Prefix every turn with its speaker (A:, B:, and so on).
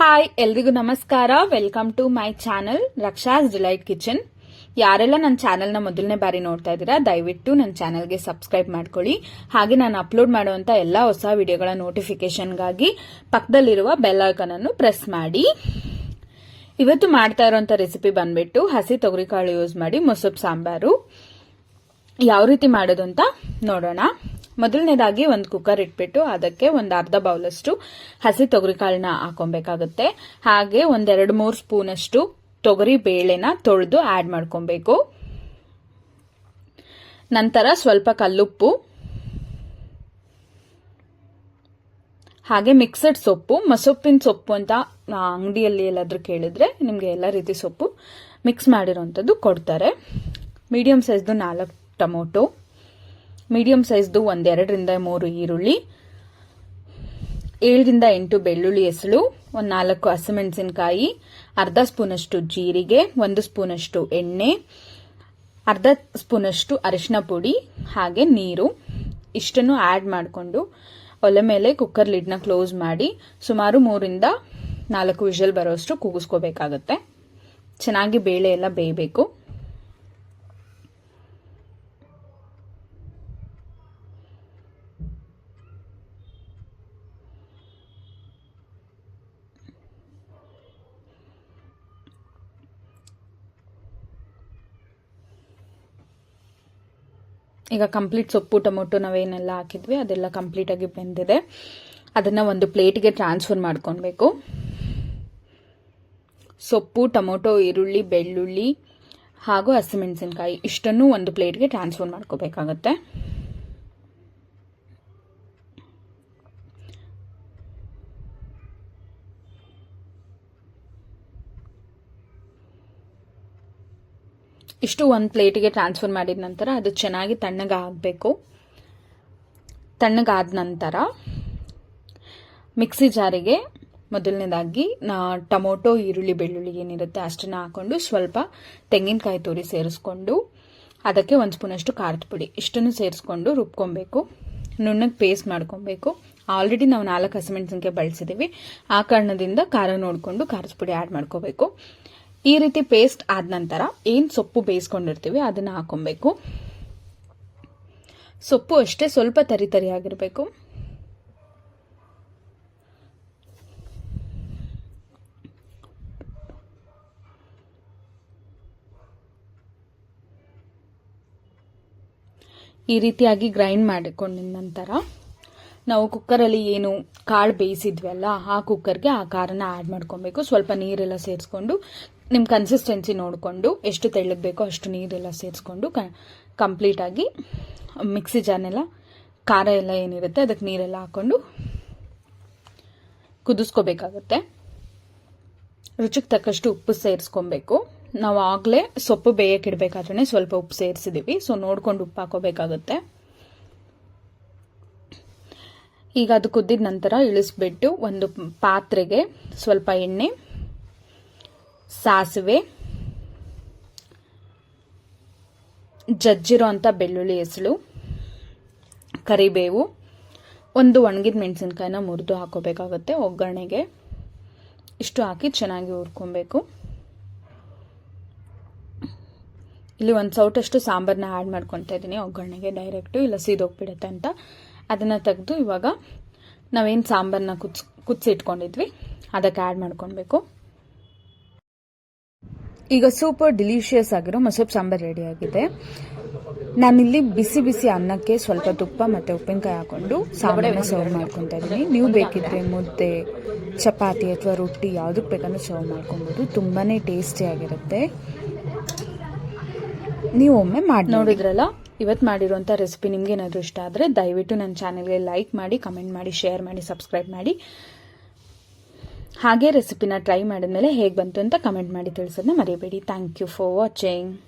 A: Hi ಎಲ್ರಿಗೂ ನಮಸ್ಕಾರ. Welcome to my channel Raksha's delight kitchen ಯಾರೆಲ್ಲ ನನ್ನ ಚಾನಲ್ನ ಮೊದಲನೇ ಬಾರಿ ನೋಡ್ತಾ ಇದ್ದೀರಾ, ದಯವಿಟ್ಟು ನನ್ನ ಚಾನಲ್ಗೆ ಸಬ್ಸ್ಕ್ರೈಬ್ ಮಾಡ್ಕೊಳ್ಳಿ. ಹಾಗೆ ನಾನು ಅಪ್ಲೋಡ್ ಮಾಡುವಂಥ ಎಲ್ಲ ಹೊಸ ವಿಡಿಯೋಗಳ ನೋಟಿಫಿಕೇಶನ್ಗಾಗಿ ಪಕ್ಕದಲ್ಲಿರುವ ಬೆಲ್ ಐಕನ್ ಅನ್ನು ಪ್ರೆಸ್ ಮಾಡಿ. ಇವತ್ತು ಮಾಡ್ತಾ ಇರುವಂತ ರೆಸಿಪಿ ಬಂದ್ಬಿಟ್ಟು ಹಸಿ ತೊಗರಿಕಾಳು ಯೂಸ್ ಮಾಡಿ ಮೊಸಪ್ ಸಾಂಬಾರು. ಯಾವ ರೀತಿ ಮಾಡೋದು ಅಂತ ನೋಡೋಣ. ಮೊದಲನೇದಾಗಿ ಒಂದು ಕುಕ್ಕರ್ ಇಟ್ಬಿಟ್ಟು ಅದಕ್ಕೆ ಒಂದು ಅರ್ಧ ಬೌಲಷ್ಟು ಹಸಿ ತೊಗರಿಕಾಳನ್ನ ಹಾಕೊಬೇಕಾಗುತ್ತೆ. ಹಾಗೆ ಒಂದೆರಡು ಮೂರು ಸ್ಪೂನಷ್ಟು ತೊಗರಿ ಬೇಳೆನ ತೊಳೆದು ಆ್ಯಡ್ ಮಾಡ್ಕೊಬೇಕು. ನಂತರ ಸ್ವಲ್ಪ ಕಲ್ಲುಪ್ಪು, ಹಾಗೆ ಮಿಕ್ಸಡ್ ಸೊಪ್ಪು, ಮಸೊಪ್ಪಿನ ಸೊಪ್ಪು ಅಂತ ಅಂಗಡಿಯಲ್ಲಿ ಎಲ್ಲಾದ್ರೂ ಕೇಳಿದ್ರೆ ನಿಮಗೆ ಎಲ್ಲ ರೀತಿ ಸೊಪ್ಪು ಮಿಕ್ಸ್ ಮಾಡಿರೋಂಥದ್ದು ಕೊಡ್ತಾರೆ. ಮೀಡಿಯಂ ಸೈಜ್ದು ನಾಲ್ಕು ಟೊಮೊಟೊ. ಮೀಡಿಯಂ ಸೈಜ್ದು ಒಂದೆರಡರಿಂದ ಮೂರು ಈರುಳ್ಳಿ, ಏಳರಿಂದ ಎಂಟು ಬೆಳ್ಳುಳ್ಳಿ ಹೆಸಳು, ಒಂದು ನಾಲ್ಕು ಹಸಿಮೆಣಸಿನಕಾಯಿ, ಅರ್ಧ ಸ್ಪೂನಷ್ಟು ಜೀರಿಗೆ, ಒಂದು ಸ್ಪೂನಷ್ಟು ಎಣ್ಣೆ, ಅರ್ಧ ಸ್ಪೂನಷ್ಟು ಅರಿಶಿನ ಪುಡಿ, ಹಾಗೆ ನೀರು. ಇಷ್ಟನ್ನು ಆ್ಯಡ್ ಮಾಡಿಕೊಂಡು ಒಲೆ ಮೇಲೆ ಕುಕ್ಕರ್ ಲಿಡ್ನ ಕ್ಲೋಸ್ ಮಾಡಿ ಸುಮಾರು ಮೂರಿಂದ ನಾಲ್ಕು ವಿಷಲ್ ಬರೋಷ್ಟು ಕೂಗಿಸ್ಕೋಬೇಕಾಗತ್ತೆ. ಚೆನ್ನಾಗಿ ಬೇಳೆ ಎಲ್ಲ ಬೇಯಬೇಕು. ಈಗ ಕಂಪ್ಲೀಟ್ ಸೊಪ್ಪು, ಟೊಮೊಟೊ ನಾವೇನೆಲ್ಲ ಹಾಕಿದ್ವಿ, ಅದೆಲ್ಲ ಕಂಪ್ಲೀಟಾಗಿ ಬೆಂದಿದೆ. ಅದನ್ನು ಒಂದು ಪ್ಲೇಟಿಗೆ ಟ್ರಾನ್ಸ್ಫರ್ ಮಾಡ್ಕೊಳ್ಬೇಕು ಸೊಪ್ಪು, ಟೊಮೊಟೊ, ಈರುಳ್ಳಿ, ಬೆಳ್ಳುಳ್ಳಿ ಹಾಗೂ ಹಸಿಮೆಣಸಿನ್ಕಾಯಿ ಇಷ್ಟನ್ನು ಒಂದು ಪ್ಲೇಟ್ಗೆ ಟ್ರಾನ್ಸ್ಫರ್ ಮಾಡ್ಕೋಬೇಕಾಗತ್ತೆ. ಇಷ್ಟು ಒಂದು ಪ್ಲೇಟಿಗೆ ಟ್ರಾನ್ಸ್ಫರ್ ಮಾಡಿದ ನಂತರ ಅದು ಚೆನ್ನಾಗಿ ತಣ್ಣಗಾಗಬೇಕು. ತಣ್ಣಗಾದ ನಂತರ ಮಿಕ್ಸಿ ಜಾರಿಗೆ ಮೊದಲನೇದಾಗಿ ನಾ ಟೊಮೊಟೊ, ಈರುಳ್ಳಿ, ಬೆಳ್ಳುಳ್ಳಿ ಏನಿರುತ್ತೆ ಅಷ್ಟನ್ನ ಹಾಕೊಂಡು ಸ್ವಲ್ಪ ತೆಂಗಿನಕಾಯಿ ತುರಿ ಸೇರಿಸ್ಕೊಂಡು ಅದಕ್ಕೆ ಒಂದು ಸ್ಪೂನಷ್ಟು ಖಾರದ ಪುಡಿ ಇಷ್ಟನ್ನು ಸೇರಿಸ್ಕೊಂಡು ರುಬ್ಕೊಬೇಕು. ನುಣ್ಣಗೆ ಪೇಸ್ಟ್ ಮಾಡ್ಕೊಬೇಕು. ಆಲ್ರೆಡಿ ನಾವು ನಾಲ್ಕು ಹಸಿಮೆಣಸಿನ್ಕಾಯಿ ಬಳಸಿದ್ದೀವಿ ಆ ಕಾರಣದಿಂದ ಖಾರ ನೋಡಿಕೊಂಡು ಖಾರದ ಪುಡಿ ಆ್ಯಡ್ ಮಾಡ್ಕೋಬೇಕು. ಈ ರೀತಿ ಪೇಸ್ಟ್ ಆದ ನಂತರ ಏನು ಸೊಪ್ಪು ಬೇಯಿಸ್ಕೊಂಡಿರ್ತೀವಿ ಅದನ್ನು ಹಾಕೊಬೇಕು. ಸೊಪ್ಪು ಅಷ್ಟೇ ಸ್ವಲ್ಪ ತರಿ ತರಿಯಾಗಿರಬೇಕು ಈ ರೀತಿಯಾಗಿ ಗ್ರೈಂಡ್ ಮಾಡಿಕೊಂಡ ನಂತರ ನಾವು ಕುಕ್ಕರಲ್ಲಿ ಏನು ಕಾಳು ಬೇಯಿಸಿದ್ವಲ್ಲ, ಆ ಕುಕ್ಕರ್ಗೆ ಆ ಖಾರನ ಆ್ಯಡ್ ಮಾಡ್ಕೊಬೇಕು. ಸ್ವಲ್ಪ ನೀರೆಲ್ಲ ಸೇರಿಸ್ಕೊಂಡು ನಿಮ್ಮ ಕನ್ಸಿಸ್ಟೆನ್ಸಿ ನೋಡಿಕೊಂಡು ಎಷ್ಟು ತೆಳ್ಳಗೆ ಬೇಕೋ ಅಷ್ಟು ನೀರೆಲ್ಲ ಸೇರಿಸ್ಕೊಂಡು ಕ ಕಂಪ್ಲೀಟಾಗಿ ಮಿಕ್ಸಿ ಜಾರ್ನೆಲ್ಲ ಖಾರ ಎಲ್ಲ ಏನಿರುತ್ತೆ ಅದಕ್ಕೆ ನೀರೆಲ್ಲ ಹಾಕ್ಕೊಂಡು ಕುದಿಸ್ಕೋಬೇಕಾಗತ್ತೆ. ರುಚಿಗೆ ತಕ್ಕಷ್ಟು ಉಪ್ಪು ಸೇರಿಸ್ಕೊಬೇಕು. ನಾವು ಆಗಲೇ ಸೊಪ್ಪು ಬೇಯಕ್ಕಿಡಬೇಕಾದ್ರೆ ಸ್ವಲ್ಪ ಉಪ್ಪು ಸೇರಿಸಿದ್ದೀವಿ ಸೊ ನೋಡ್ಕೊಂಡು ಉಪ್ಪು ಹಾಕೋಬೇಕಾಗುತ್ತೆ. ಈಗ ಅದು ಕುದ್ದಿದ ನಂತರ ಇಳಿಸ್ಬಿಟ್ಟು ಒಂದು ಪಾತ್ರೆಗೆ ಸ್ವಲ್ಪ ಎಣ್ಣೆ ಸಾಸಿವೆ ಜಜ್ಜಿರೋ ಅಂಥ ಬೆಳ್ಳುಳ್ಳಿ ಹೆಸಳು, ಕರಿಬೇವು, ಒಂದು ಒಣಗಿದ ಮೆಣಸಿನ್ಕಾಯಿನ ಮುರಿದು ಹಾಕೋಬೇಕಾಗುತ್ತೆ. ಒಗ್ಗರಣೆಗೆ ಇಷ್ಟು ಹಾಕಿ ಚೆನ್ನಾಗಿ ಹುರ್ಕೊಬೇಕು. ಇಲ್ಲಿ ಒಂದು ಸೌಟಷ್ಟು ಸಾಂಬಾರನ್ನ ಆ್ಯಡ್ ಮಾಡ್ಕೊತಾ ಇದ್ದೀನಿ. ಒಗ್ಗರಣೆಗೆ ಡೈರೆಕ್ಟು ಇಲ್ಲ ಸೀದೋಗ್ಬಿಡುತ್ತೆ ಅಂತ. ಅದನ್ನು ತೆಗೆದು ಇವಾಗ ನಾವೇನು ಸಾಂಬಾರನ್ನ ಕುದಿಸ್, ಕುದಿಸಿಟ್ಕೊಂಡಿದ್ವಿ, ಅದಕ್ಕೆ ಆ್ಯಡ್ ಮಾಡ್ಕೊಳ್ಬೇಕು. ಈಗ ಸೂಪರ್ ಡಿಲಿಷಿಯಸ್ ಆಗಿರೋ ಮಸೂಪ್ ಸಾಂಬಾರ್ ರೆಡಿ ಆಗಿದೆ. ನಾನಿಲ್ಲಿ ಬಿಸಿ ಬಿಸಿ ಅನ್ನಕ್ಕೆ ಸ್ವಲ್ಪ ತುಪ್ಪ ಮತ್ತು ಉಪ್ಪಿನಕಾಯಿ ಹಾಕೊಂಡು ಸಾಂಬಾರನ್ನ ಸರ್ವ್ ಮಾಡ್ಕೊತಾ ಇದ್ದೀನಿ. ನೀವು ಬೇಕಿದ್ರೆ ಮುದ್ದೆ, ಚಪಾತಿ ಅಥವಾ ರೊಟ್ಟಿ ಯಾವುದಕ್ಕೆ ಬೇಕಂದ್ರೆ ಸರ್ವ್ ಮಾಡ್ಕೊಬೋದು. ತುಂಬಾ ಟೇಸ್ಟಿಯಾಗಿರುತ್ತೆ ನೀವು ಒಮ್ಮೆ ಮಾಡಿ. ನೋಡಿದ್ರಲ್ಲ ಇವತ್ತು ಮಾಡಿರುವಂಥ ರೆಸಿಪಿ ನಿಮ್ಗೆ ಏನಾದರೂ ಇಷ್ಟ ಆದರೆ ದಯವಿಟ್ಟು ನನ್ನ ಚಾನೆಲ್ಗೆ ಲೈಕ್ ಮಾಡಿ ಕಮೆಂಟ್ ಮಾಡಿ ಶೇರ್ ಮಾಡಿ ಸಬ್ಸ್ಕ್ರೈಬ್ ಮಾಡಿ. ಹಾಗೆ ರೆಸಿಪಿನ ಟ್ರೈ ಮಾಡಿದ್ಮೇಲೆ ಹೇಗೆ ಬಂತು ಅಂತ ಕಮೆಂಟ್ ಮಾಡಿ ತಿಳಿಸೋದನ್ನ ಮರಿಬೇಡಿ. Thank you for watching